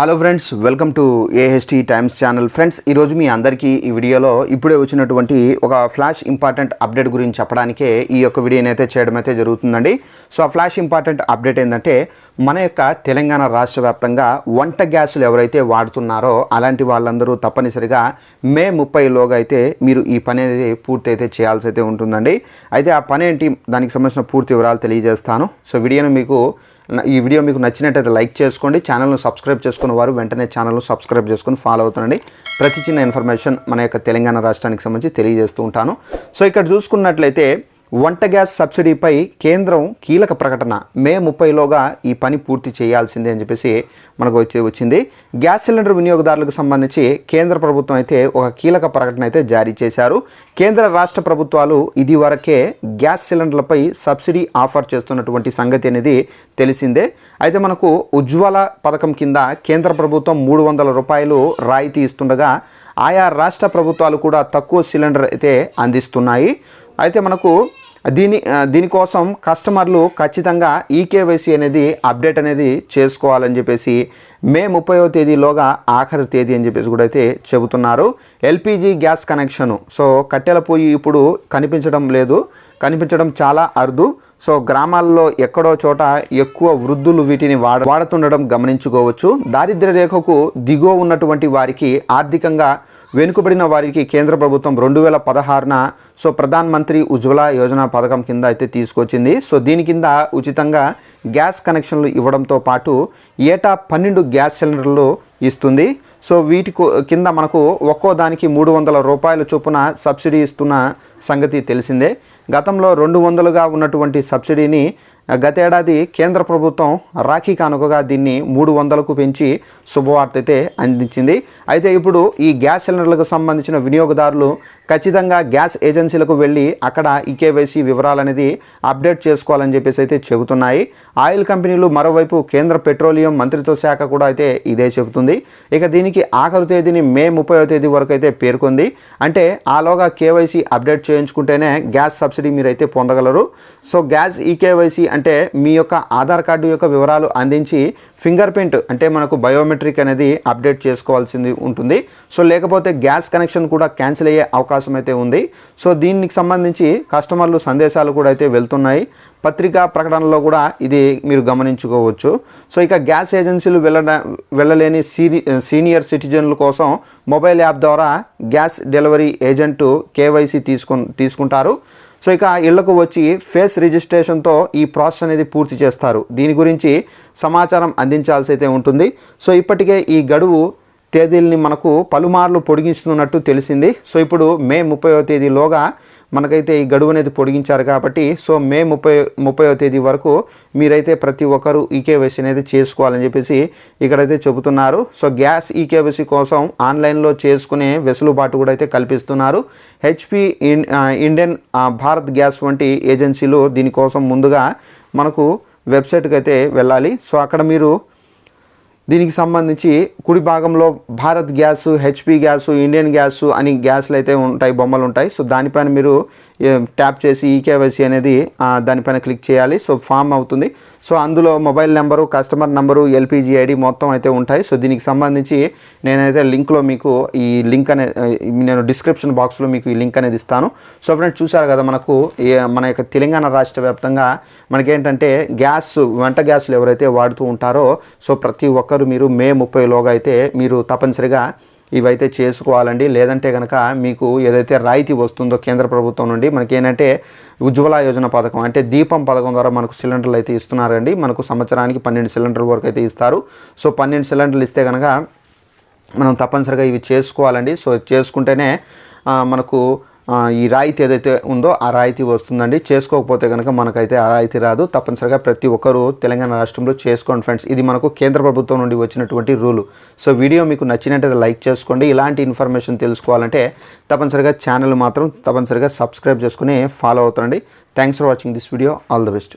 Hello friends welcome to AHT times channel friends ఈరోజు మీ అందరికీ ఈ వీడియోలో ఇప్పుడే వచ్చినటువంటి ఒక ఫ్లాష్ ఇంపార్టెంట్ అప్డేట్ గురించి చెప్పడానికే ఈ యొక్క వీడియోని అయితే చేయడం అయితే జరుగుతుందండి. సో ఆ ఫ్లాష్ ఇంపార్టెంట్ అప్డేట్ ఏంటంటే మన యొక్క తెలంగాణ రాష్ట్ర వ్యాప్తంగా వంట గ్యాసులు ఎవరైతే వాడుతున్నారో అలాంటి వాళ్ళందరూ తప్పనిసరిగా మే ముప్పైలోగా అయితే మీరు ఈ పని అనేది పూర్తి అయితే చేయాల్సి అయితే ఉంటుందండి. అయితే ఆ పని ఏంటి దానికి సంబంధించిన పూర్తి వివరాలు తెలియజేస్తాను. సో వీడియోను మీకు ఈ వీడియో మీకు నచ్చినట్టయితే లైక్ చేసుకోండి ఛానల్ను సబ్స్క్రైబ్ చేసుకున్న వారు వెంటనే ఛానల్ను సబ్స్క్రైబ్ చేసుకుని ఫాలో అవుతుండండి. ప్రతి చిన్న ఇన్ఫర్మేషన్ మన యొక్క తెలంగాణ రాష్ట్రానికి సంబంధించి తెలియజేస్తూ ఉంటాను. సో ఇక్కడ చూసుకున్నట్లయితే వంట గ్యాస్ సబ్సిడీపై కేంద్రం కీలక ప్రకటన. మే ముప్పైలోగా ఈ పని పూర్తి చేయాల్సిందే అని చెప్పేసి మనకు వచ్చి వచ్చింది. గ్యాస్ సిలిండర్ వినియోగదారులకు సంబంధించి కేంద్ర ప్రభుత్వం అయితే ఒక కీలక ప్రకటన అయితే జారీ చేశారు. కేంద్ర రాష్ట్ర ప్రభుత్వాలు ఇది వరకే గ్యాస్ సిలిండర్లపై సబ్సిడీ ఆఫర్ చేస్తున్నటువంటి సంగతి అనేది తెలిసిందే. అయితే మనకు ఉజ్వల పథకం కింద కేంద్ర ప్రభుత్వం మూడు వందల రూపాయలు రాయితీ ఇస్తుండగా ఆయా రాష్ట్ర ప్రభుత్వాలు కూడా తక్కువ సిలిండర్ అయితే అందిస్తున్నాయి. అయితే మనకు దీని దీనికోసం కస్టమర్లు ఖచ్చితంగా ఈకేవైసీ అనేది అప్డేట్ అనేది చేసుకోవాలని చెప్పేసి మే ముప్పైవ తేదీలోగా ఆఖరి తేదీ అని చెప్పేసి కూడా అయితే చెబుతున్నారు. LPG gas connection. సో కట్టెల పొయ్యి ఇప్పుడు కనిపించడం లేదు. కనిపించడం చాలా అరుదు. సో గ్రామాల్లో ఎక్కడో చోట ఎక్కువ వృద్ధులు వీటిని వాడ వాడుతుండడం గమనించుకోవచ్చు. దారిద్ర్య రేఖకు దిగువ ఉన్నటువంటి వారికి ఆర్థికంగా వెనుకబడిన వారికి కేంద్ర ప్రభుత్వం రెండు వేల పదహారున సో ప్రధాన్ మంత్రి ఉజ్వల యోజన పథకం కింద అయితే తీసుకొచ్చింది. సో దీని కింద ఉచితంగా గ్యాస్ కనెక్షన్లు ఇవ్వడంతో పాటు ఏటా పన్నెండు గ్యాస్ సిలిండర్లు ఇస్తుంది. సో వీటి కింద మనకు ఒక్కో దానికి మూడు వందల రూపాయల చొప్పున సబ్సిడీ ఇస్తున్న సంగతి తెలిసిందే. గతంలో రెండు వందలుగా ఉన్నటువంటి సబ్సిడీని గతేడాది కేంద్ర ప్రభుత్వం రాఖీ కానుకగా దీన్ని మూడు వందలకు పెంచి శుభవార్త అయితే అందించింది. అయితే ఇప్పుడు ఈ గ్యాస్ సిలిండర్లకు సంబంధించిన వినియోగదారులు ఖచ్చితంగా గ్యాస్ ఏజెన్సీలకు వెళ్ళి అక్కడ ఈకేవైసీ వివరాలు అనేది అప్డేట్ చేసుకోవాలని చెప్పేసి అయితే చెబుతున్నాయి. ఆయిల్ కంపెనీలు మరోవైపు కేంద్ర పెట్రోలియం మంత్రిత్వ శాఖ కూడా అయితే ఇదే చెబుతుంది. ఇక దీనికి ఆఖరు తేదీని మే ముప్పై తేదీ వరకు అయితే పేర్కొంది. అంటే ఆలోగా కేవైసీ అప్డేట్ చేయించుకుంటేనే గ్యాస్ సబ్సిడీ మీరైతే పొందగలరు. సో గ్యాస్ ఈకేవైసీ అంటే అంటే మీ యొక్క ఆధార్ కార్డు యొక్క వివరాలు అందించి ఫింగర్ ప్రింట్ అంటే మనకు బయోమెట్రిక్ అనేది అప్డేట్ చేసుకోవాల్సింది ఉంటుంది. సో లేకపోతే గ్యాస్ కనెక్షన్ కూడా క్యాన్సిల్ అయ్యే అవకాశం అయితే ఉంది. సో దీనికి సంబంధించి కస్టమర్లు సందేశాలు కూడా అయితే వెళ్తున్నాయి. పత్రికా ప్రకటనలో కూడా ఇది మీరు గమనించుకోవచ్చు. సో ఇక గ్యాస్ ఏజెన్సీలు వెళ్ళ వెళ్ళలేని సీనియర్ సిటిజన్ల కోసం మొబైల్ యాప్ ద్వారా గ్యాస్ డెలివరీ ఏజెంట్ కేవైసీ తీసుకు తీసుకుంటారు. సో ఇక ఇళ్ళకు వచ్చి ఫేస్ రిజిస్ట్రేషన్తో ఈ ప్రాసెస్ అనేది పూర్తి చేస్తారు. దీని గురించి సమాచారం అందించాల్సి అయితే ఉంటుంది. సో ఇప్పటికే ఈ గడువు తేదీల్ని మనకు పలుమార్లు పొడిగిస్తున్నట్టు తెలిసింది. సో ఇప్పుడు మే ముప్పైవ తేదీలోగా మనకైతే ఈ గడువు అనేది పొడిగించారు కాబట్టి సో మే ముప్పై ముప్పైవ తేదీ వరకు మీరైతే ప్రతి ఒక్కరూ ఈకేవైసీ అనేది చేసుకోవాలని చెప్పేసి ఇక్కడైతే చెబుతున్నారు. సో గ్యాస్ ఈకేవైసీ కోసం ఆన్లైన్లో చేసుకునే వెసులుబాటు కూడా అయితే కల్పిస్తున్నారు. HP in Indian Bharat gas వంటి ఏజెన్సీలు దీనికోసం ముందుగా మనకు వెబ్సైట్కి అయితే వెళ్ళాలి. సో అక్కడ మీరు దీనికి సంబంధించి కుడి భాగంలో Bharat gas HP gas Indian gas అని గ్యాస్లు అయితే ఉంటాయి బొమ్మలు ఉంటాయి. సో దానిపైన మీరు ట్యాప్ చేసి ఈకేవైసీ అనేది దానిపైన క్లిక్ చేయాలి. సో ఫామ్ అవుతుంది. సో అందులో mobile number customer number LPG ID మొత్తం అయితే ఉంటాయి. సో దీనికి సంబంధించి నేనైతే లింక్లో మీకు ఈ లింక్ అనే నేను డిస్క్రిప్షన్ బాక్స్లో మీకు ఈ లింక్ అనేది ఇస్తాను. సో ఫ్రెండ్స్ చూసారు కదా మనకు మన యొక్క తెలంగాణ రాష్ట్ర వ్యాప్తంగా మనకేంటంటే గ్యాస్ వంట గ్యాసులు ఎవరైతే వాడుతూ ఉంటారో సో ప్రతి ఒక్కరు మీరు మే ముప్పైలోగా అయితే మీరు తప్పనిసరిగా ఇవైతే చేసుకోవాలండి. లేదంటే కనుక మీకు ఏదైతే రాయితీ వస్తుందో కేంద్ర ప్రభుత్వం నుండి మనకి ఏంటంటే ఉజ్వల యోజన పథకం అంటే దీపం పథకం ద్వారా మనకు సిలిండర్లు అయితే ఇస్తున్నారండి. మనకు సంవత్సరానికి పన్నెండు సిలిండర్ల వరకు అయితే ఇస్తారు. సో పన్నెండు సిలిండర్లు ఇస్తే కనుక మనం తప్పనిసరిగా ఇవి చేసుకోవాలండి. సో చేసుకుంటేనే మనకు ఈ రాయితీ ఏదైతే ఉందో ఆ రాయితీ వస్తుందండి. చేసుకోకపోతే కనుక మనకైతే ఆ రాయితీ రాదు. తప్పనిసరిగా ప్రతి ఒక్కరూ తెలంగాణ రాష్ట్రంలో చేసుకోండి ఫ్రెండ్స్. ఇది మనకు కేంద్ర ప్రభుత్వం నుండి వచ్చినటువంటి రూలు. సో వీడియో మీకు నచ్చినట్టయితే లైక్ చేసుకోండి. ఇలాంటి ఇన్ఫర్మేషన్ తెలుసుకోవాలంటే తప్పనిసరిగా ఛానల్ మాత్రం తప్పనిసరిగా సబ్స్క్రైబ్ చేసుకుని follow అవుతుండండి. Thanks for watching this video. All the best.